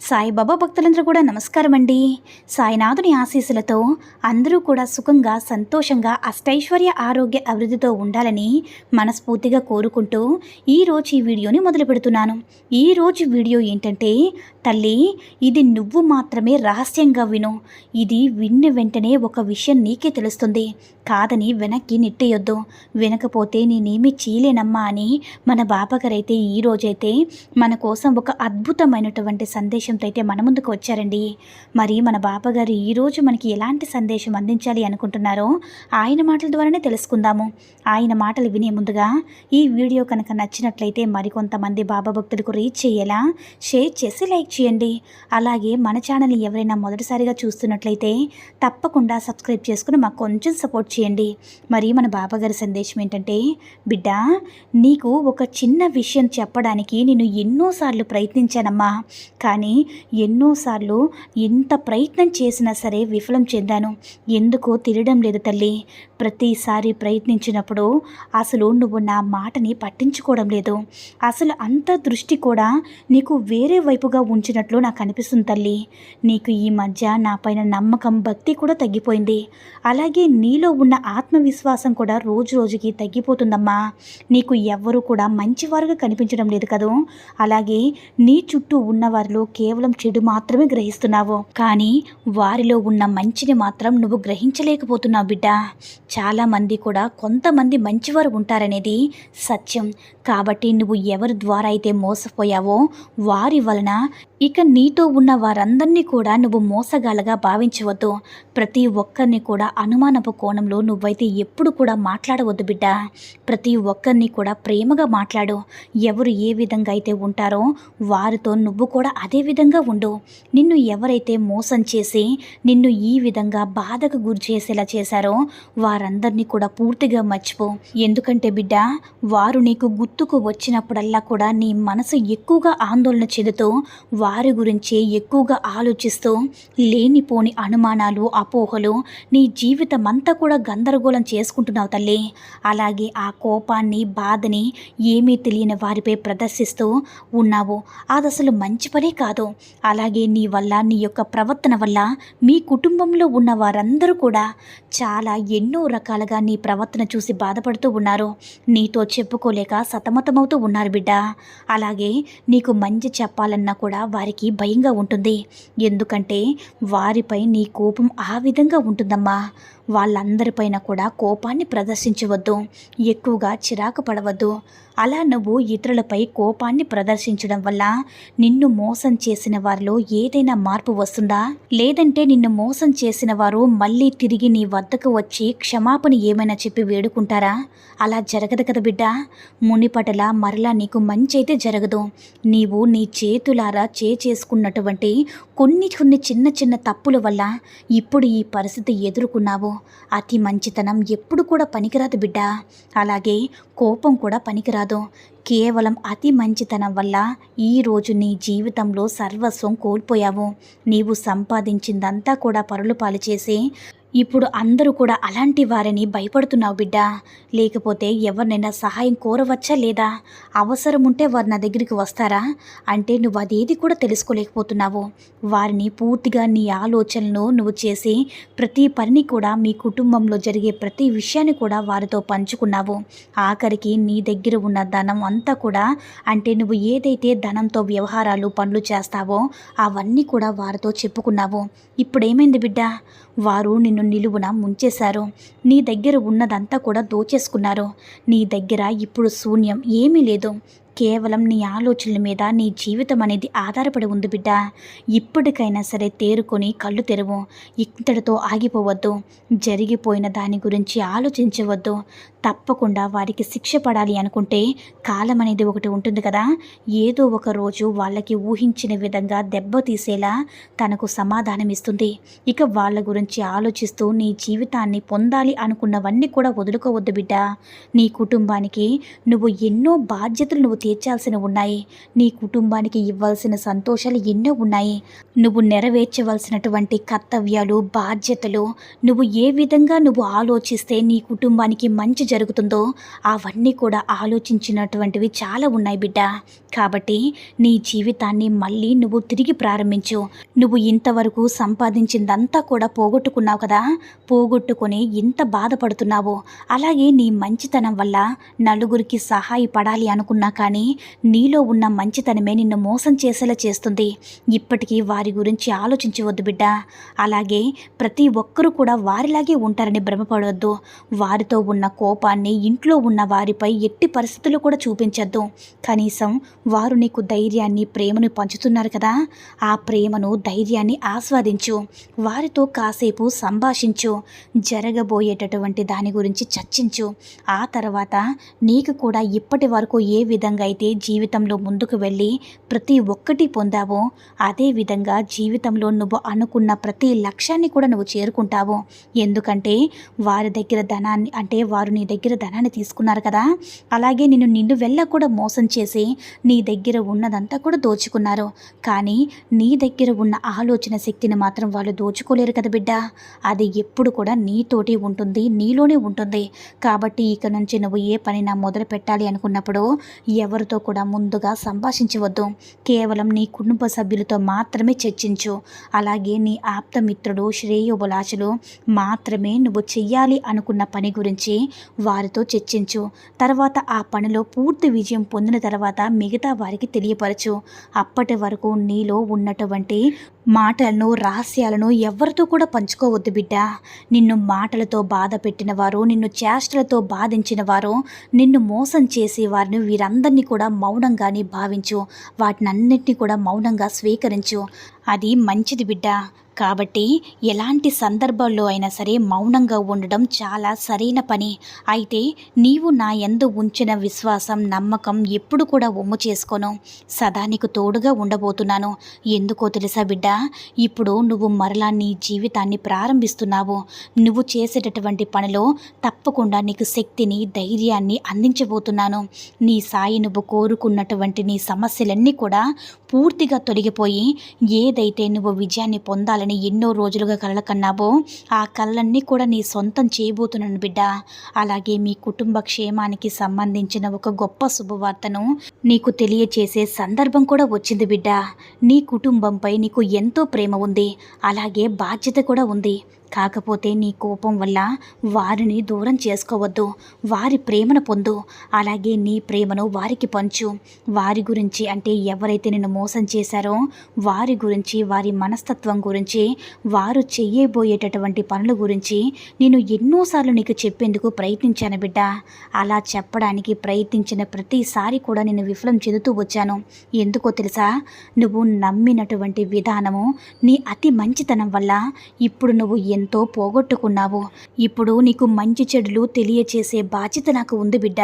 సాయిబాబా భక్తులందరూ కూడా నమస్కారం అండి సాయినాథుని ఆశీస్సులతో అందరూ కూడా సుఖంగా సంతోషంగా అష్టైశ్వర్య ఆరోగ్య అభివృద్ధితో ఉండాలని మనస్ఫూర్తిగా కోరుకుంటూ ఈరోజు ఈ వీడియోని మొదలు పెడుతున్నాను. ఈరోజు వీడియో ఏంటంటే తల్లి ఇది నువ్వు మాత్రమే రహస్యంగా విను. ఇది విన్న వెంటనే ఒక విషయం నీకే తెలుస్తుంది. కాదని వెనక్కి నెట్టేయొద్దు. వినకపోతే నేనేమీ చేయలేనమ్మా అని మన బాబాగారైతే ఈ రోజైతే మన కోసం ఒక అద్భుతమైనటువంటి సందేశంతో అయితే మన ముందుకు వచ్చారండి. మరి మన బాబాగారు ఈరోజు మనకి ఎలాంటి సందేశం అందించాలి అనుకుంటున్నారో ఆయన మాటల ద్వారానే తెలుసుకుందాము. ఆయన మాటలు వినే ముందుగా ఈ వీడియో కనుక నచ్చినట్లయితే మరికొంతమంది బాబా భక్తులకు రీచ్ చేయేలా షేర్ చేసి లైక్ చేయండి. అలాగే మన ఛానల్ని ఎవరైనా మొదటిసారిగా చూస్తున్నట్లయితే తప్పకుండా సబ్స్క్రైబ్ చేసుకుని మాకు కొంచెం సపోర్ట్ చేయండి. మరి మన బాబాగారి సందేశం ఏంటంటే బిడ్డ నీకు ఒక చిన్న విషయం చెప్పడానికి నేను ఎన్నోసార్లు ప్రయత్నించానమ్మా. కానీ ఎన్నోసార్లు ఎంత ప్రయత్నం చేసినా సరే విఫలం చెందాను. ఎందుకో తెలియడం లేదు తల్లి. ప్రతిసారి ప్రయత్నించినప్పుడు అసలు నువ్వు నా మాటని పట్టించుకోవడం లేదు. అసలు అంత దృష్టి కూడా నీకు వేరే వైపుగా ఉంచినట్లు నాకు అనిపిస్తుంది తల్లి. నీకు ఈ మధ్య నా పైన నమ్మకం భక్తి కూడా తగ్గిపోయింది. అలాగే నీలో ఉన్న ఆత్మవిశ్వాసం కూడా రోజు రోజుకి తగ్గిపోతుందమ్మా. నీకు ఎవ్వరూ కూడా మంచివారుగా కనిపించడం లేదు కదూ? అలాగే నీ చుట్టూ ఉన్నవారిలో కేవలం చెడు మాత్రమే గ్రహిస్తున్నావు. కానీ వారిలో ఉన్న మంచిని మాత్రం నువ్వు గ్రహించలేకపోతున్నావు బిడ్డ. చాలామంది కూడా కొంతమంది మంచివారు ఉంటారనేది సత్యం. కాబట్టి నువ్వు ఎవరి ద్వారా అయితే మోసపోయావో వారి వలన ఇక నీతో ఉన్న వారందరినీ కూడా నువ్వు మోసగాళ్ళగా భావించవద్దు. ప్రతి ఒక్కరిని కూడా అనుమానపు కోణంలో నువ్వైతే ఎప్పుడు కూడా మాట్లాడవద్దు బిడ్డ. ప్రతి ఒక్కరిని కూడా ప్రేమగా మాట్లాడు. ఎవరు ఏ విధంగా అయితే ఉంటారో వారితో నువ్వు కూడా అదే విధంగా ఉండు. నిన్ను ఎవరైతే మోసం చేసి నిన్ను ఈ విధంగా బాధకు గురి చేసేలా చేశారో వారందరినీ కూడా పూర్తిగా మర్చిపో. ఎందుకంటే బిడ్డ వారు నీకు గుర్తుకు వచ్చినప్పుడల్లా కూడా నీ మనసు ఎక్కువగా ఆందోళన చెందుతూ వారి గురించి ఎక్కువగా ఆలోచిస్తూ లేనిపోని అనుమానాలు అపోహలు నీ జీవితం అంతా కూడా గందరగోళం చేసుకుంటున్నావు తల్లి. అలాగే ఆ కోపాన్ని బాధని ఏమీ తెలియని వారిపై ప్రదర్శిస్తూ ఉన్నావు. అది అసలు మంచి పనే కాదు అలాగే నీ వల్ల నీ యొక్క ప్రవర్తన వల్ల మీ కుటుంబంలో ఉన్న వారందరూ కూడా చాలా ఎన్నో రకాలుగా నీ ప్రవర్తన చూసి బాధపడుతూ ఉన్నారు. నీతో చెప్పుకోలేక సతమతమవుతూ ఉన్నారు బిడ్డ. అలాగే నీకు మంచి చెప్పాలన్నా కూడా వారికి భయంగా ఉంటుంది. ఎందుకంటే వారిపై నీ కోపం ఆ విధంగా ఉంటుందమ్మా. వాళ్ళందరిపైన కూడా కోపాన్ని ప్రదర్శించవద్దు ఎక్కువగా చిరాకు పడవద్దు. అలా నువ్వు ఇతరులపై కోపాన్ని ప్రదర్శించడం వల్ల నిన్ను మోసం చేసిన వారిలో ఏదైనా మార్పు వస్తుందా? లేదంటే నిన్ను మోసం చేసిన వారు మళ్ళీ తిరిగి నీ వద్దకు వచ్చి క్షమాపణ ఏమైనా చెప్పి వేడుకుంటారా? అలా జరగదు కదా బిడ్డ. మునిపటల మరలా నీకు మంచి అయితే జరగదు. నీవు నీ చేతులారా చే చేసుకున్నటువంటి కొన్ని కొన్ని చిన్న చిన్న తప్పుల వల్ల ఇప్పుడు ఈ పరిస్థితి ఎదుర్కొన్నావు. అతి మంచితనం ఎప్పుడు కూడా పనికిరాదు బిడ్డ. అలాగే కోపం కూడా పనికిరాదు. కేవలం అతి మంచితనం వల్ల ఈరోజు నీ జీవితంలో సర్వస్వం కోల్పోయావు. నీవు సంపాదించిందంతా కూడా పరులు పాలు చేసి ఇప్పుడు అందరూ కూడా అలాంటి వారిని భయపడుతున్నావు బిడ్డ. లేకపోతే ఎవరినైనా సహాయం కోరవచ్చా లేదా? అవసరం ఉంటే వారు నా దగ్గరికి వస్తారా? అంటే నువ్వు అదేది కూడా తెలుసుకోలేకపోతున్నావు. వారిని పూర్తిగా నీ ఆలోచనలు నువ్వు చేసి ప్రతి పనిని కూడా మీ కుటుంబంలో జరిగే ప్రతి విషయాన్ని కూడా వారితో పంచుకున్నావు. ఆఖరికి నీ దగ్గర ఉన్న ధనం అంతా కూడా అంటే నువ్వు ఏదైతే ధనంతో వ్యవహారాలు పనులు చేస్తావో అవన్నీ కూడా వారితో చెప్పుకున్నావు. ఇప్పుడేమైంది బిడ్డ? వారు నిన్ను నిలువున ముంచేశారు. నీ దగ్గర ఉన్నదంతా కూడా దోచేసుకున్నారు. నీ దగ్గర ఇప్పుడు శూన్యం ఏమీ లేదు. కేవలం నీ ఆలోచనల మీద నీ జీవితం అనేది ఆధారపడి ఉంది బిడ్డ. ఇప్పటికైనా సరే తేరుకొని కళ్ళు తెరవు. ఇంతటితో ఆగిపోవద్దు. జరిగిపోయిన దాని గురించి ఆలోచించవద్దు. తప్పకుండా వారికి శిక్ష పడాలి అనుకుంటే కాలం అనేది ఒకటి ఉంటుంది కదా. ఏదో ఒక రోజు వాళ్ళకి ఊహించిన విధంగా దెబ్బతీసేలా తనకు సమాధానం ఇస్తుంది. ఇక వాళ్ళ గురించి ఆలోచిస్తూ నీ జీవితాన్ని పొందాలి అనుకున్నవన్నీ కూడా వదులుకోవద్దు బిడ్డ. నీ కుటుంబానికి నువ్వు ఎన్నో బాధ్యతలు నువ్వు తీర్చాల్సిన ఉన్నాయి. నీ కుటుంబానికి ఇవ్వాల్సిన సంతోషాలు ఎన్నో ఉన్నాయి. నువ్వు నెరవేర్చవలసినటువంటి కర్తవ్యాలు బాధ్యతలు నువ్వు ఏ విధంగా నువ్వు ఆలోచిస్తే నీ కుటుంబానికి మంచి జరుగుతుందో అవన్నీ కూడా ఆలోచించినటువంటివి చాలా ఉన్నాయి బిడ్డ. కాబట్టి నీ జీవితాన్ని మళ్ళీ నువ్వు తిరిగి ప్రారంభించు. నువ్వు ఇంతవరకు సంపాదించిందంతా కూడా పోగొట్టుకున్నావు కదా? పోగొట్టుకొని ఇంత బాధపడుతున్నావు. అలాగే నీ మంచితనం వల్ల నలుగురికి సహాయపడాలి అనుకున్నా కానీ నీలో ఉన్న మంచితనమే నిన్ను మోసం చేసేలా చేస్తుంది. ఇప్పటికీ వారి గురించి ఆలోచించవద్దు బిడ్డ. అలాగే ప్రతి ఒక్కరూ కూడా వారిలాగే ఉంటారని భ్రమపడవద్దు. వారితో ఉన్న కోపాన్ని ఇంట్లో ఉన్న వారిపై ఎట్టి పరిస్థితుల్లో కూడా చూపించద్దు. కనీసం వారు నీకు ధైర్యాన్ని ప్రేమను పంచుతున్నారు కదా. ఆ ప్రేమను ధైర్యాన్ని ఆస్వాదించు. వారితో కాసేపు సంభాషించు. జరగబోయేటటువంటి దాని గురించి చర్చించు. ఆ తర్వాత నీకు కూడా ఇప్పటి వరకు ఏ విధంగా అయితే జీవితంలో ముందుకు వెళ్ళి ప్రతి ఒక్కటి పొందావో అదే విధంగా జీవితంలో నువ్వు అనుకున్న ప్రతి లక్ష్యాన్ని కూడా నువ్వు చేరుకుంటావు. ఎందుకంటే వారి దగ్గర ధనాన్ని అంటే వారు నీ దగ్గర ధనాన్ని తీసుకున్నారు కదా. అలాగే నేను నిన్ను వెళ్ళ కూడా మోసం చేసి నీ నీ దగ్గర ఉన్నదంతా కూడా దోచుకున్నారు. కానీ నీ దగ్గర ఉన్న ఆలోచన శక్తిని మాత్రం వాళ్ళు దోచుకోలేరు కదా బిడ్డ. అది ఎప్పుడు కూడా నీతోటి ఉంటుంది నీలోనే ఉంటుంది. కాబట్టి ఇక నుంచి నువ్వు ఏ పనినా మొదలు పెట్టాలి అనుకున్నప్పుడు ఎవరితో కూడా ముందుగా సంభాషించవద్దు. కేవలం నీ కుటుంబ సభ్యులతో మాత్రమే చర్చించు. అలాగే నీ ఆప్తమిత్రుడు శ్రేయోభిలాషులు మాత్రమే నువ్వు చెయ్యాలి అనుకున్న పని గురించి వారితో చర్చించు. తర్వాత ఆ పనిలో పూర్తి విజయం పొందిన తర్వాత మిగతా వారికి తెలియపరచు. అప్పటి వరకు నీలో ఉన్నటువంటి మాటలను రహస్యాలను ఎవరితో కూడా పంచుకోవద్దు బిడ్డ. నిన్ను మాటలతో బాధ పెట్టిన వారు నిన్ను చేష్టలతో బాధించిన వారు నిన్ను మోసం చేసే వారిని వీరందరినీ కూడా మౌనంగానే భావించు. వాటినన్నింటినీ కూడా మౌనంగా స్వీకరించు. అది మంచిది బిడ్డ. కాబట్టి ఎలాంటి సందర్భాల్లో అయినా సరే మౌనంగా ఉండడం చాలా సరైన పని. అయితే నీవు నా ఎందు ఉంచిన విశ్వాసం నమ్మకం ఎప్పుడు కూడా ఒమ్ము చేసుకోను. సదా నీకు తోడుగా ఉండబోతున్నాను. ఎందుకో తెలుసా బిడ్డ? ఇప్పుడు నువ్వు మరలా నీ జీవితాన్ని ప్రారంభిస్తున్నావు. నువ్వు చేసేటటువంటి పనిలో తప్పకుండా నీకు శక్తిని ధైర్యాన్ని అందించబోతున్నాను. నీ సాయి నువ్వు కోరుకున్నటువంటి నీ సమస్యలన్నీ కూడా పూర్తిగా తొలగిపోయి ఏదైతే నువ్వు విజయాన్ని పొందాలని ఎన్నో రోజులుగా కలలు ఆ కళ్ళన్నీ కూడా నీ సొంతం చేయబోతున్నాను బిడ్డ. అలాగే మీ కుటుంబ క్షేమానికి సంబంధించిన ఒక గొప్ప శుభవార్తను నీకు తెలియచేసే సందర్భం కూడా వచ్చింది బిడ్డ. నీ కుటుంబంపై నీకు ఎంతో ప్రేమ ఉంది. అలాగే బాధ్యత కూడా ఉంది. కాకపోతే నీ కోపం వల్ల వారిని దూరం చేసుకోవద్దు. వారి ప్రేమను పొందు. అలాగే నీ ప్రేమను వారికి పంచు. వారి గురించి అంటే ఎవరైతే నిన్ను మోసం చేశారో వారి గురించి వారి మనస్తత్వం గురించి వారు చెయ్యబోయేటటువంటి పనుల గురించి నేను ఎన్నోసార్లు నీకు చెప్పేందుకు ప్రయత్నించాను బిడ్డ. అలా చెప్పడానికి ప్రయత్నించిన ప్రతిసారి కూడా నేను విఫలం చెందుతూ వచ్చాను. ఎందుకో తెలుసా? నువ్వు నమ్మినటువంటి విధానము నీ అతి మంచితనం వల్ల ఇప్పుడు నువ్వు ఎంతో పోగొట్టుకున్నావు. ఇప్పుడు నీకు మంచి చెడులు తెలియచేసే బాధ్యత నాకు ఉంది బిడ్డ.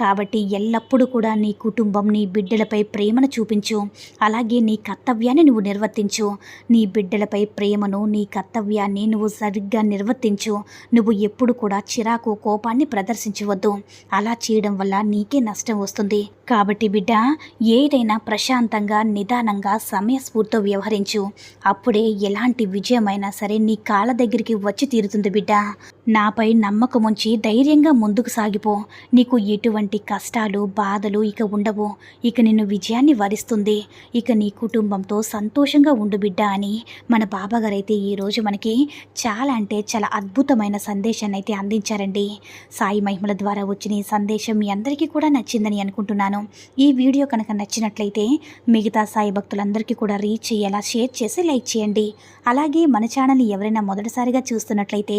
కాబట్టి ఎల్లప్పుడూ కూడా నీ కుటుంబం నీ బిడ్డలపై ప్రేమను చూపించు. అలాగే నీ కర్తవ్యాన్ని నువ్వు నిర్వర్తించు. నీ బిడ్డలపై ప్రేమను నీ కర్తవ్యాన్ని నువ్వు సరిగ్గా నిర్వర్తించు. నువ్వు ఎప్పుడు కూడా చిరాకు కోపాన్ని ప్రదర్శించవద్దు. అలా చేయడం వల్ల నీకే నష్టం వస్తుంది. కాబట్టి బిడ్డ ఏదైనా ప్రశాంతంగా నిదానంగా సమయస్ఫూర్తితో వ్యవహరించు. అప్పుడే ఎలాంటి విజయమైనా సరే నీ కాళ్ళ దగ్గర దగ్గరికి వచ్చి తీరుతుంది బిడ్డ. నాపై నమ్మకం ఉంచి ధైర్యంగా ముందుకు సాగిపో. నీకు ఎటువంటి కష్టాలు బాధలు ఇక ఉండవు. ఇక నిన్ను విజయాన్ని వరిస్తుంది. ఇక నీ కుటుంబంతో సంతోషంగా ఉండు బిడ్డ అని మన బాబాగారైతే ఈరోజు మనకి చాలా అంటే చాలా అద్భుతమైన సందేశాన్ని అయితే అందించారండి. సాయి మహిమల ద్వారా వచ్చిన ఈ సందేశం మీ అందరికీ కూడా నచ్చిందని అనుకుంటున్నాను. ఈ వీడియో కనుక నచ్చినట్లయితే మిగతా సాయి భక్తులందరికీ కూడా రీచ్ అయ్యేలా షేర్ చేసి లైక్ చేయండి. అలాగే మన ఛానల్ని ఎవరైనా మొదటిసారిగా చూస్తున్నట్లయితే